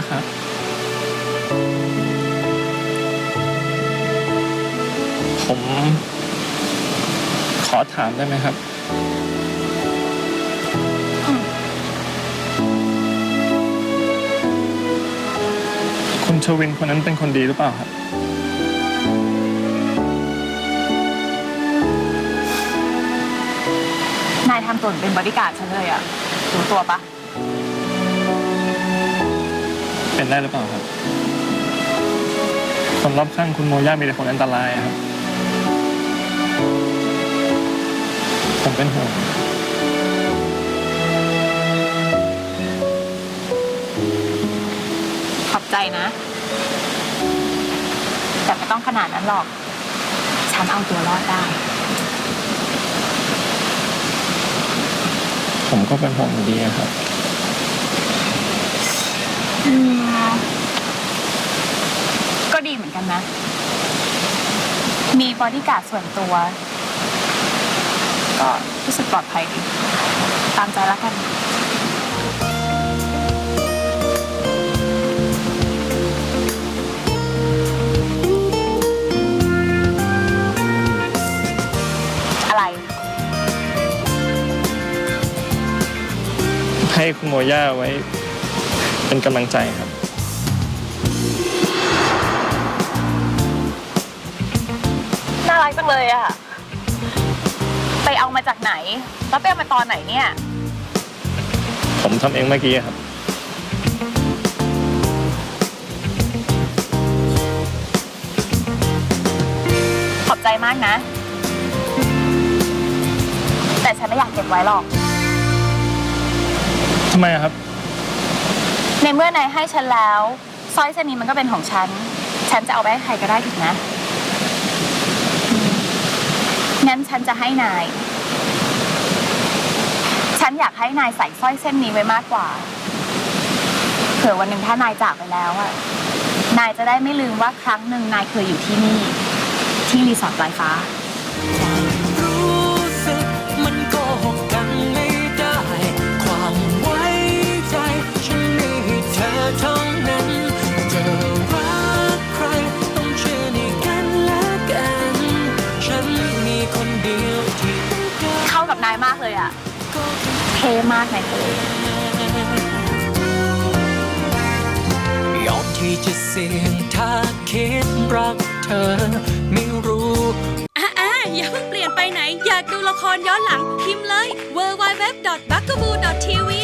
าครับผมขอถามได้ไหมครับ คุณชวินคนนั้นเป็นคนดีหรือเปล่าครับ นายทำตัวเนเป็นบริการฉันเลยอะรู้ตัวปะ เป็นได้หรือเปล่าครับ คนรอบข้างคุณโมย่ามีแต่คนอันตรายอะครับ ผมเป็นห่วงขอบใจนะ แต่ไม่ต้องขนาดนั้นหรอก ฉันเอาตัวรอดได้ ผมก็เป็นห่วงอยู่ดีอะครับ อืมก็ดีเหมือ นะ มีบอดี้การ์ดส่วนตัว ก็รู้สึกปลอดภัยดีตามใจแล้วกัน อะไร ให้คุณโมย่าไว้เป็นกำลังใจครับ รักจังเลยอะไปเอามาจากไหน แล้วไปเอามาตอนไหนเนี่ย ผมทำเองเมื่อกี้ครับ ขอบใจมากนะ แต่ฉันไม่อยากเก็บไว้หรอก ทำไมอะครับ ในเมื่อนายให้ฉันแล้วสร้อยเส้นนี้มันก็เป็นของฉัน ฉันจะเอาไปให้ใครก็ได้ถูกนะอืม งั้นฉันจะให้นาย ฉันอยากให้นายใส่สร้อยเส้นนี้ไว้มากกว่า เผื่อวันหนึ่งถ้านายจากไปแล้วอะนายจะได้ไม่ลืมว่าครั้งหนึ่งนายเคยอยู่ที่นี่ ที่รีสอร์ทปลายฟ้า รู้สึกมันโกหกกันไม่ได้ ความไว้ใจ ฉันมีให้เธอเท่าากับนายมากเลยอะก็แค่เท่มากนายเธอยอมที่จะเสี่ยงถ้าคิดรักเธอ ไม่รู้อะอะอย่าเพิ่งเปลี่ยนไปไหน อยากดูละครย้อนหลัง พิมพ์เลย w w w b u g a b o o t v